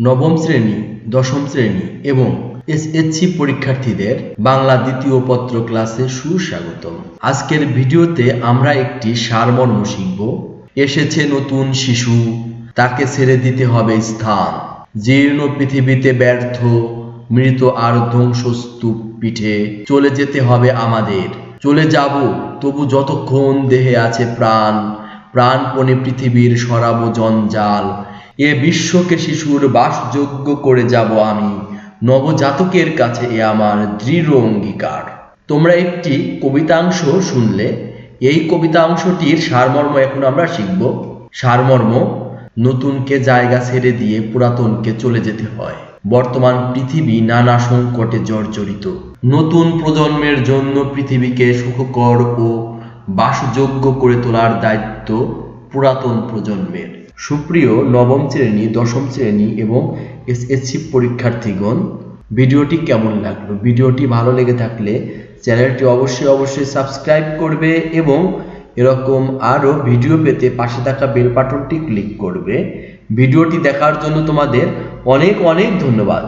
নবম শ্রেণি, দশম শ্রেণি এবং এসএসসি পরীক্ষার্থীদের বাংলা দ্বিতীয় পত্র ক্লাসে সুস্বাগতম। আজকের ভিডিওতে আমরা একটি সারমর্ম শিখব। এসেছে নতুন শিশু, তাকে ছেড়ে দিতে হবে স্থান। জীর্ণ পৃথিবীতে ব্যর্থ, মৃত আর ধ্বংসস্তূপ পিঠে চলে যেতে হবে আমাদের। চলে যাব, তবু যতক্ষণ দেহে আছে প্রাণ, প্রাণপণে পৃথিবীর সরাবো জঞ্জাল এ বিশ্বকে শিশুর বাসযোগ্য করে যাব আমি। নবজাতকের কাছে এ আমার দৃঢ় অঙ্গীকার। তোমরা একটি কবিতাংশ শুনলে। এই কবিতাংশটির সারমর্ম এখন আমরা শিখব। সারমর্ম, নতুনকে জায়গা ছেড়ে দিয়ে পুরাতনকে চলে যেতে হয়। বর্তমান পৃথিবী নানা সংকটে জর্জরিত। নতুন প্রজন্মের জন্য পৃথিবীকে সুখকর ও বাসযোগ্য করে তোলার দায়িত্ব পুরাতন প্রজন্মের। সুপ্রিয় নবম শ্রেণি, দশম শ্রেণি এবং এসএসসি পরীক্ষার্থীগণ, ভিডিওটি কেমন লাগল? ভিডিওটি ভালো লেগে থাকলে চ্যানেলটি অবশ্যই অবশ্যই সাবস্ক্রাইব করবে এবং এরকম আরও ভিডিও পেতে পাশে থাকা বেল বাটনটি ক্লিক করবে। ভিডিওটি দেখার জন্য তোমাদের অনেক অনেক ধন্যবাদ।